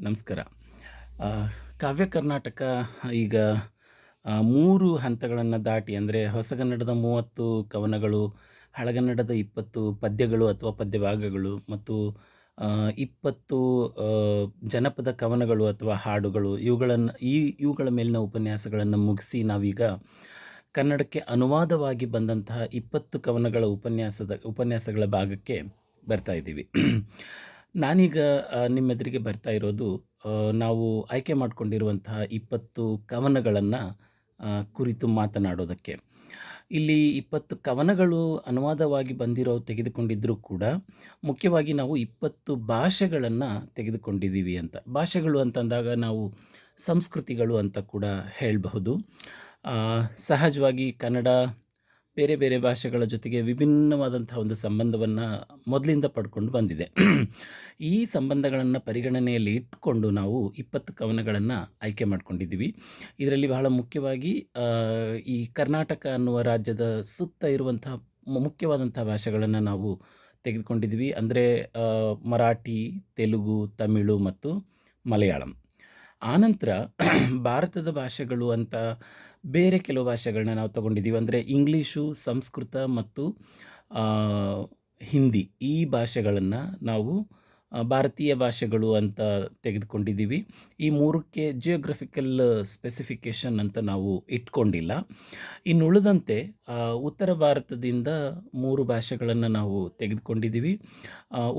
ನಮಸ್ಕಾರ. ಕಾವ್ಯ ಕರ್ನಾಟಕ ಈಗ ಮೂರು ಹಂತಗಳನ್ನು ದಾಟಿ ಅಂದರೆ ಹೊಸಗನ್ನಡದ ಮೂವತ್ತು ಕವನಗಳು, ಹಳಗನ್ನಡದ ಇಪ್ಪತ್ತು ಪದ್ಯಗಳು ಅಥವಾ ಪದ್ಯಭಾಗಗಳು ಮತ್ತು ಇಪ್ಪತ್ತು ಜನಪದ ಕವನಗಳು ಅಥವಾ ಹಾಡುಗಳು ಇವುಗಳನ್ನು, ಈ, ಇವುಗಳ ಮೇಲಿನ ಉಪನ್ಯಾಸಗಳನ್ನು ಮುಗಿಸಿ ನಾವೀಗ ಕನ್ನಡಕ್ಕೆ ಅನುವಾದವಾಗಿ ಬಂದಂತಹ ಇಪ್ಪತ್ತು ಕವನಗಳ ಉಪನ್ಯಾಸದ, ಉಪನ್ಯಾಸಗಳ ಭಾಗಕ್ಕೆ ಬರ್ತಾ ಇದ್ದೀವಿ. ನಾನೀಗ ನಿಮ್ಮ ನಿಮ್ಮೆದುರಿಗೆ ಬರ್ತಾ ಇರೋದು ನಾವು ಆಯ್ಕೆ ಮಾಡಿಕೊಂಡಿರುವಂತಹ ಇಪ್ಪತ್ತು ಕವನಗಳನ್ನು ಕುರಿತು ಮಾತನಾಡೋದಕ್ಕೆ. ಇಲ್ಲಿ ಇಪ್ಪತ್ತು ಕವನಗಳು ಅನುವಾದವಾಗಿ ಬಂದಿರೋ ತೆಗೆದುಕೊಂಡಿದ್ದರೂ ಕೂಡ, ಮುಖ್ಯವಾಗಿ ನಾವು ಇಪ್ಪತ್ತು ಭಾಷೆಗಳನ್ನು ತೆಗೆದುಕೊಂಡಿದ್ದೀವಿ ಅಂತ. ಭಾಷೆಗಳು ಅಂತಂದಾಗ ನಾವು ಸಂಸ್ಕೃತಿಗಳು ಅಂತ ಕೂಡ ಹೇಳಬಹುದು. ಸಹಜವಾಗಿ ಕನ್ನಡ ಬೇರೆ ಬೇರೆ ಭಾಷೆಗಳ ಜೊತೆಗೆ ವಿಭಿನ್ನವಾದಂಥ ಒಂದು ಸಂಬಂಧವನ್ನು ಮೊದಲಿಂದ ಪಡ್ಕೊಂಡು ಬಂದಿದೆ. ಈ ಸಂಬಂಧಗಳನ್ನು ಪರಿಗಣನೆಯಲ್ಲಿ ಇಟ್ಟುಕೊಂಡು ನಾವು ಇಪ್ಪತ್ತು ಕವನಗಳನ್ನು ಆಯ್ಕೆ ಮಾಡಿಕೊಂಡಿದ್ದೀವಿ. ಇದರಲ್ಲಿ ಬಹಳ ಮುಖ್ಯವಾಗಿ ಈ ಕರ್ನಾಟಕ ಅನ್ನುವ ರಾಜ್ಯದ ಸುತ್ತ ಇರುವಂತಹ ಮುಖ್ಯವಾದಂಥ ಭಾಷೆಗಳನ್ನು ನಾವು ತೆಗೆದುಕೊಂಡಿದ್ದೀವಿ. ಅಂದರೆ ಮರಾಠಿ, ತೆಲುಗು, ತಮಿಳು ಮತ್ತು ಮಲಯಾಳಂ. ಆನಂತರ ಭಾರತದ ಭಾಷೆಗಳು ಅಂತ ಬೇರೆ ಕೆಲವು ಭಾಷೆಗಳನ್ನ ನಾವು ತಗೊಂಡಿದ್ದೀವಿ. ಅಂದರೆ ಇಂಗ್ಲೀಷು, ಸಂಸ್ಕೃತ ಮತ್ತು ಹಿಂದಿ ಈ ಭಾಷೆಗಳನ್ನು ನಾವು ಭಾರತೀಯ ಭಾಷೆಗಳು ಅಂತ ತೆಗೆದುಕೊಂಡಿದ್ದೀವಿ. ಈ ಮೂರಕ್ಕೆ ಜಿಯೋಗ್ರಫಿಕಲ್ ಸ್ಪೆಸಿಫಿಕೇಷನ್ ಅಂತ ನಾವು ಇಟ್ಕೊಂಡಿಲ್ಲ. ಇನ್ನು ಉಳಿದಂತೆ ಉತ್ತರ ಭಾರತದಿಂದ ಮೂರು ಭಾಷೆಗಳನ್ನು ನಾವು ತೆಗೆದುಕೊಂಡಿದ್ದೀವಿ.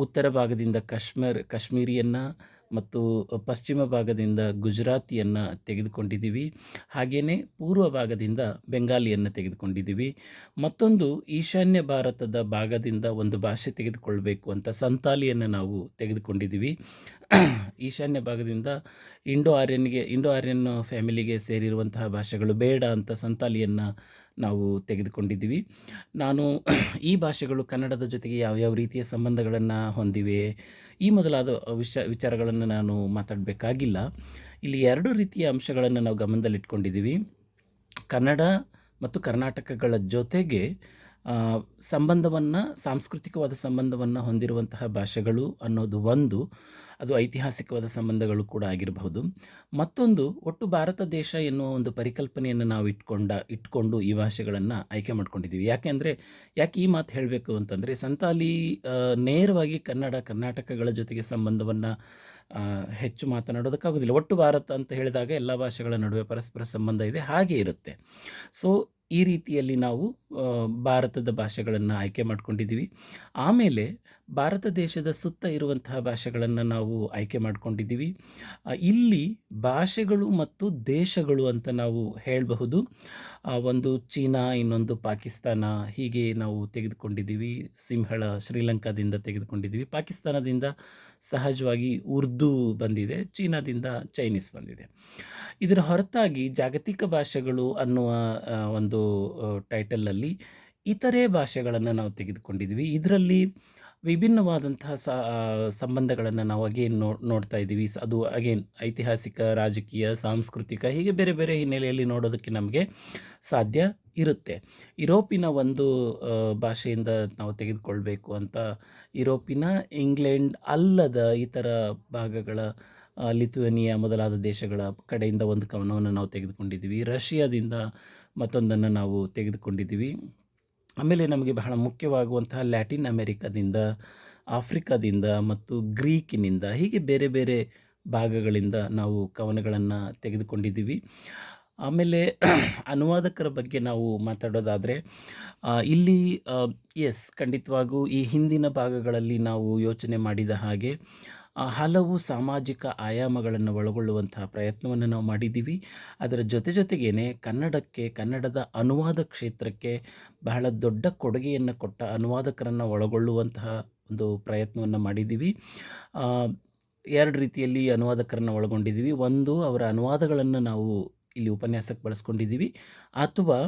ಉತ್ತರ ಭಾಗದಿಂದ ಕಾಶ್ಮೀರ್, ಕಾಶ್ಮೀರಿಯನ್ನು ಮತ್ತು ಪಶ್ಚಿಮ ಭಾಗದಿಂದ ಗುಜರಾತಿಯನ್ನು ತೆಗೆದುಕೊಂಡಿದ್ದೀವಿ. ಹಾಗೆಯೇ ಪೂರ್ವ ಭಾಗದಿಂದ ಬೆಂಗಾಲಿಯನ್ನು ತೆಗೆದುಕೊಂಡಿದ್ದೀವಿ. ಮತ್ತೊಂದು ಈಶಾನ್ಯ ಭಾರತದ ಭಾಗದಿಂದ ಒಂದು ಭಾಷೆ ತೆಗೆದುಕೊಳ್ಬೇಕು ಅಂತ ಸಂತಾಲಿಯನ್ನು ನಾವು ತೆಗೆದುಕೊಂಡಿದ್ದೀವಿ. ಈಶಾನ್ಯ ಭಾಗದಿಂದ ಇಂಡೋ ಆರ್ಯನ್ಗೆ, ಇಂಡೋ ಆರ್ಯನ್ ಫ್ಯಾಮಿಲಿಗೆ ಸೇರಿರುವಂತಹ ಭಾಷೆಗಳು ಬೇಡ ಅಂತ ಸಂತಾಲಿಯನ್ನು ನಾವು ತೆಗೆದುಕೊಂಡಿದ್ದೀವಿ. ನಾನು ಈ ಭಾಷೆಗಳು ಕನ್ನಡದ ಜೊತೆಗೆ ಯಾವ್ಯಾವ ರೀತಿಯ ಸಂಬಂಧಗಳನ್ನು ಹೊಂದಿವೆ? ಈ ಮೊದಲಾದ ವಿಷ, ವಿಚಾರಗಳನ್ನು ನಾನು ಮಾತಾಡಬೇಕಾಗಿಲ್ಲ. ಇಲ್ಲಿ ಎರಡು ರೀತಿಯ ಅಂಶಗಳನ್ನು ನಾವು ಗಮನದಲ್ಲಿಟ್ಕೊಂಡಿದ್ದೀವಿ. ಕನ್ನಡ ಮತ್ತು ಕರ್ನಾಟಕಗಳ ಜೊತೆಗೆ ಸಂಬಂಧವನ್ನು, ಸಾಂಸ್ಕೃತಿಕವಾದ ಸಂಬಂಧವನ್ನು ಹೊಂದಿರುವಂತಹ ಭಾಷೆಗಳು ಅನ್ನೋದು ಒಂದು, ಅದು ಐತಿಹಾಸಿಕವಾದ ಸಂಬಂಧಗಳು ಕೂಡ ಆಗಿರಬಹುದು. ಮತ್ತೊಂದು, ಒಟ್ಟು ಭಾರತ ದೇಶ ಎನ್ನುವ ಒಂದು ಪರಿಕಲ್ಪನೆಯನ್ನು ನಾವು ಇಟ್ಕೊಂಡ, ಇಟ್ಕೊಂಡು ಈ ಭಾಷೆಗಳನ್ನು ಆಯ್ಕೆ ಮಾಡ್ಕೊಂಡಿದ್ದೀವಿ ಯಾಕೆಂದರೆ ಯಾಕೆ ಈ ಮಾತು ಹೇಳಬೇಕು ಅಂತಂದರೆ, ಸಂತಾಲಿ ನೇರವಾಗಿ ಕನ್ನಡ, ಕರ್ನಾಟಕಗಳ ಜೊತೆಗೆ ಸಂಬಂಧವನ್ನು ಹೆಚ್ಚು ಮಾತನಾಡೋದಕ್ಕಾಗೋದಿಲ್ಲ. ಒಟ್ಟು ಭಾರತ ಅಂತ ಹೇಳಿದಾಗ ಎಲ್ಲ ಭಾಷೆಗಳ ನಡುವೆ ಪರಸ್ಪರ ಸಂಬಂಧ ಇದೆ, ಹಾಗೆ ಇರುತ್ತೆ. ಸೊ ಈ ರೀತಿಯಲ್ಲಿ ನಾವು ಭಾರತದ ಭಾಷೆಗಳನ್ನು ಆಯ್ಕೆ ಮಾಡ್ಕೊಂಡಿದ್ದೀವಿ. ಆಮೇಲೆ ಭಾರತ ದೇಶದ ಸುತ್ತ ಇರುವಂತಹ ಭಾಷೆಗಳನ್ನು ನಾವು ಆಯ್ಕೆ ಮಾಡಿಕೊಂಡಿದ್ದೀವಿ. ಇಲ್ಲಿ ಭಾಷೆಗಳು ಮತ್ತು ದೇಶಗಳು ಅಂತ ನಾವು ಹೇಳಬಹುದು. ಒಂದು ಚೀನಾ, ಇನ್ನೊಂದು ಪಾಕಿಸ್ತಾನ, ಹೀಗೆ ನಾವು ತೆಗೆದುಕೊಂಡಿದ್ದೀವಿ. ಸಿಂಹಳ ಶ್ರೀಲಂಕಾದಿಂದ ತೆಗೆದುಕೊಂಡಿದ್ದೀವಿ. ಪಾಕಿಸ್ತಾನದಿಂದ ಸಹಜವಾಗಿ ಉರ್ದು ಬಂದಿದೆ, ಚೀನಾದಿಂದ ಚೈನೀಸ್ ಬಂದಿದೆ. ಇದರ ಹೊರತಾಗಿ ಜಾಗತಿಕ ಭಾಷೆಗಳು ಅನ್ನುವ ಒಂದು ಟೈಟಲಲ್ಲಿ ಇತರೆ ಭಾಷೆಗಳನ್ನು ನಾವು ತೆಗೆದುಕೊಂಡಿದ್ದೀವಿ. ಇದರಲ್ಲಿ ವಿಭಿನ್ನವಾದಂತಹ ಸಂಬಂಧಗಳನ್ನು ನಾವು ಅಗೇನ್ ನೋ, ನೋಡ್ತಾ ಇದ್ದೀವಿ. ಅದು ಅಗೇನ್ ಐತಿಹಾಸಿಕ, ರಾಜಕೀಯ, ಸಾಂಸ್ಕೃತಿಕ, ಹೀಗೆ ಬೇರೆ ಬೇರೆ ಹಿನ್ನೆಲೆಯಲ್ಲಿ ನೋಡೋದಕ್ಕೆ ನಮಗೆ ಸಾಧ್ಯ ಇರುತ್ತೆ. ಯುರೋಪಿನ ಒಂದು ಭಾಷೆಯಿಂದ ನಾವು ತೆಗೆದುಕೊಳ್ಬೇಕು ಅಂತ ಯುರೋಪಿನ ಇಂಗ್ಲೆಂಡ್ ಅಲ್ಲದ ಇತರ ಭಾಗಗಳ ಲಿಥುವೇನಿಯಾ ಮೊದಲಾದ ದೇಶಗಳ ಕಡೆಯಿಂದ ಒಂದು ಕವನವನ್ನು ನಾವು ತೆಗೆದುಕೊಂಡಿದ್ದೀವಿ. ರಷ್ಯಾದಿಂದ ಮತ್ತೊಂದನ್ನು ನಾವು ತೆಗೆದುಕೊಂಡಿದ್ದೀವಿ. ಆಮೇಲೆ ನಮಗೆ ಬಹಳ ಮುಖ್ಯವಾಗುವಂತಹ ಲ್ಯಾಟಿನ್ ಅಮೆರಿಕದಿಂದ, ಆಫ್ರಿಕಾದಿಂದ ಮತ್ತು ಗ್ರೀಕಿನಿಂದ, ಹೀಗೆ ಬೇರೆ ಬೇರೆ ಭಾಗಗಳಿಂದ ನಾವು ಕವನಗಳನ್ನು ತೆಗೆದುಕೊಂಡಿದ್ದೀವಿ. ಆಮೇಲೆ ಅನುವಾದಕರ ಬಗ್ಗೆ ನಾವು ಮಾತಾಡೋದಾದರೆ ಇಲ್ಲಿ ಎಸ್ ಖಂಡಿತವಾಗೂ ಈ ಹಿಂದಿನ ಭಾಗಗಳಲ್ಲಿ ನಾವು ಯೋಚನೆ ಮಾಡಿದ ಹಾಗೆ ಹಲವು ಸಾಮಾಜಿಕ ಆಯಾಮಗಳನ್ನು ಒಳಗೊಳ್ಳುವಂತಹ ಪ್ರಯತ್ನವನ್ನು ನಾವು ಮಾಡಿದ್ದೀವಿ. ಅದರ ಜೊತೆ ಜೊತೆಗೇನೆ ಕನ್ನಡಕ್ಕೆ, ಕನ್ನಡದ ಅನುವಾದ ಕ್ಷೇತ್ರಕ್ಕೆ ಬಹಳ ದೊಡ್ಡ ಕೊಡುಗೆಯನ್ನು ಕೊಟ್ಟ ಅನುವಾದಕರನ್ನು ಒಳಗೊಳ್ಳುವಂತಹ ಒಂದು ಪ್ರಯತ್ನವನ್ನು ಮಾಡಿದ್ದೀವಿ. ಎರಡು ರೀತಿಯಲ್ಲಿ ಅನುವಾದಕರನ್ನು ಒಳಗೊಂಡಿದ್ದೀವಿ. ಒಂದು, ಅವರ ಅನುವಾದಗಳನ್ನು ನಾವು ಇಲ್ಲಿ ಉಪನ್ಯಾಸಕ್ಕೆ ಬಳಸ್ಕೊಂಡಿದ್ದೀವಿ. ಅಥವಾ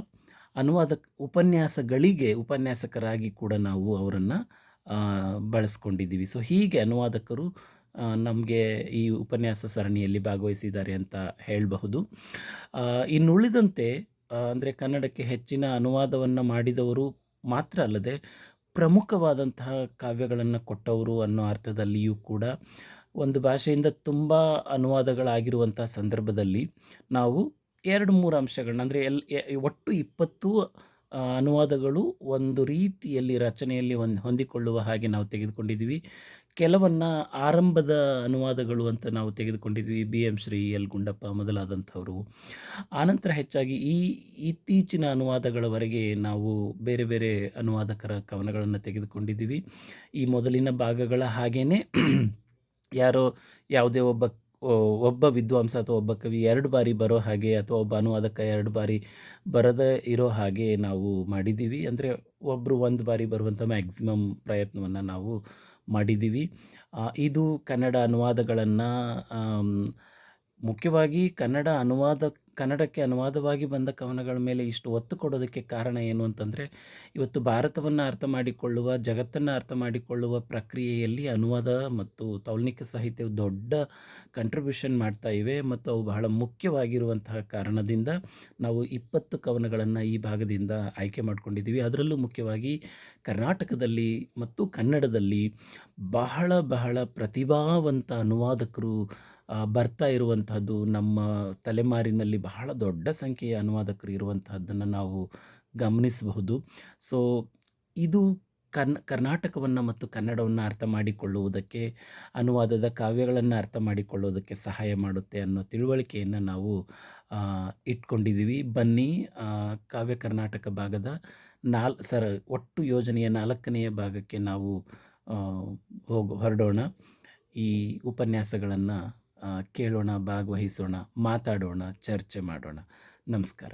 ಅನುವಾದ ಉಪನ್ಯಾಸಗಳಿಗೆ ಉಪನ್ಯಾಸಕರಾಗಿ ಕೂಡ ನಾವು ಅವರನ್ನು ಬಳಸ್ಕೊಂಡಿದ್ದೀವಿ. ಸೊ ಹೀಗೆ ಅನುವಾದಕರು ನಮಗೆ ಈ ಉಪನ್ಯಾಸ ಸರಣಿಯಲ್ಲಿ ಭಾಗವಹಿಸಿದ್ದಾರೆ ಅಂತ ಹೇಳಬಹುದು. ಇನ್ನುಳಿದಂತೆ ಅಂದರೆ ಕನ್ನಡಕ್ಕೆ ಹೆಚ್ಚಿನ ಅನುವಾದವನ್ನು ಮಾಡಿದವರು ಮಾತ್ರ ಅಲ್ಲದೆ ಪ್ರಮುಖವಾದಂತಹ ಕಾವ್ಯಗಳನ್ನು ಕೊಟ್ಟವರು ಅನ್ನೋ ಅರ್ಥದಲ್ಲಿಯೂ ಕೂಡ ಒಂದು ಭಾಷೆಯಿಂದ ತುಂಬ ಅನುವಾದಗಳಾಗಿರುವಂಥ ಸಂದರ್ಭದಲ್ಲಿ ನಾವು ಎರಡು ಮೂರು ಅಂಶಗಳನ್ನ, ಅಂದರೆ ಎಲ್ ಒಟ್ಟು ಇಪ್ಪತ್ತು ಅನುವಾದಗಳು ಒಂದು ರೀತಿಯಲ್ಲಿ ರಚನೆಯಲ್ಲಿ ಹೊಂದ್, ಹೊಂದಿಕೊಳ್ಳುವ ಹಾಗೆ ನಾವು ತೆಗೆದುಕೊಂಡಿದ್ದೀವಿ. ಕೆಲವನ್ನ ಆರಂಭದ ಅನುವಾದಗಳು ಅಂತ ನಾವು ತೆಗೆದುಕೊಂಡಿದ್ವಿ B M Shri L Gundappa ಮೊದಲಾದಂಥವರು. ಆನಂತರ ಹೆಚ್ಚಾಗಿ ಈ ಇತ್ತೀಚಿನ ಅನುವಾದಗಳವರೆಗೆ ನಾವು ಬೇರೆ ಬೇರೆ ಅನುವಾದಕರ ಕವನಗಳನ್ನು ತೆಗೆದುಕೊಂಡಿದ್ದೀವಿ. ಈ ಮೊದಲಿನ ಭಾಗಗಳ ಹಾಗೇ ಯಾರೋ ಯಾವುದೇ ಒಬ್ಬ ಒಬ್ಬ ವಿದ್ವಾಂಸ ಅಥವಾ ಒಬ್ಬ ಕವಿ ಎರಡು ಬಾರಿ ಬರೋ ಹಾಗೆ ಅಥವಾ ಒಬ್ಬ ಅನುವಾದಕ ಎರಡು ಬಾರಿ ಬರದೇ ಇರೋ ಹಾಗೆ ನಾವು ಮಾಡಿದ್ದೀವಿ. ಅಂದರೆ ಒಬ್ಬರು ಒಂದು ಬಾರಿ ಬರುವಂಥ ಮ್ಯಾಕ್ಸಿಮಮ್ ಪ್ರಯತ್ನವನ್ನು ನಾವು ಮಾಡಿದ್ದೀವಿ. ಇದು ಕನ್ನಡ ಅನುವಾದಗಳನ್ನು ಮುಖ್ಯವಾಗಿ ಕನ್ನಡ ಅನುವಾದ ಕನ್ನಡಕ್ಕೆ ಅನುವಾದವಾಗಿ ಬಂದ ಕವನಗಳ ಮೇಲೆ ಇಷ್ಟು ಒತ್ತು ಕೊಡೋದಕ್ಕೆ ಕಾರಣ ಏನು ಅಂತಂದರೆ, ಇವತ್ತು ಭಾರತವನ್ನು ಅರ್ಥ ಮಾಡಿಕೊಳ್ಳುವ, ಜಗತ್ತನ್ನು ಅರ್ಥ ಮಾಡಿಕೊಳ್ಳುವ ಪ್ರಕ್ರಿಯೆಯಲ್ಲಿ ಅನುವಾದ ಮತ್ತು ತೌಲ್ನಿಕ ಸಾಹಿತ್ಯವು ದೊಡ್ಡ ಕಂಟ್ರಿಬ್ಯೂಷನ್ ಮಾಡ್ತಾ ಇವೆ ಮತ್ತು ಅವು ಬಹಳ ಮುಖ್ಯವಾಗಿರುವಂತಹ ಕಾರಣದಿಂದ ನಾವು ಇಪ್ಪತ್ತು ಕವನಗಳನ್ನು ಈ ಭಾಗದಿಂದ ಆಯ್ಕೆ ಮಾಡಿಕೊಂಡಿದ್ದೀವಿ. ಅದರಲ್ಲೂ ಮುಖ್ಯವಾಗಿ ಕರ್ನಾಟಕದಲ್ಲಿ ಮತ್ತು ಕನ್ನಡದಲ್ಲಿ ಬಹಳ ಬಹಳ ಪ್ರತಿಭಾವಂತ ಅನುವಾದಕರು ಬರ್ತಾ ಇರುವಂಥದ್ದು ನಮ್ಮ ತಲೆಮಾರಿನಲ್ಲಿ ಬಹಳ ದೊಡ್ಡ ಸಂಖ್ಯೆಯ ಅನುವಾದಕರು ಇರುವಂತಹದ್ದನ್ನು ನಾವು ಗಮನಿಸಬಹುದು. ಸೊ ಇದು ಕನ್ ಕರ್ನಾಟಕವನ್ನು ಮತ್ತು ಕನ್ನಡವನ್ನು ಅರ್ಥ ಮಾಡಿಕೊಳ್ಳುವುದಕ್ಕೆ, ಅನುವಾದದ ಕಾವ್ಯಗಳನ್ನು ಅರ್ಥ ಮಾಡಿಕೊಳ್ಳುವುದಕ್ಕೆ ಸಹಾಯ ಮಾಡುತ್ತೆ ಅನ್ನೋ ತಿಳುವಳಿಕೆಯನ್ನು ನಾವು ಇಟ್ಕೊಂಡಿದ್ದೀವಿ. ಬನ್ನಿ ಕಾವ್ಯ ಕರ್ನಾಟಕ ಭಾಗದ ನಾಲ್, ಸರ, ಒಟ್ಟು ಯೋಜನೆಯ ನಾಲ್ಕನೆಯ ಭಾಗಕ್ಕೆ ನಾವು ಹೊರಡೋಣ. ಈ ಉಪನ್ಯಾಸಗಳನ್ನು ಕೇಳೋಣ ಭಾಗವಹಿಸೋಣ ಮಾತಾಡೋಣ ಚರ್ಚೆ ಮಾಡೋಣ. ನಮಸ್ಕಾರ.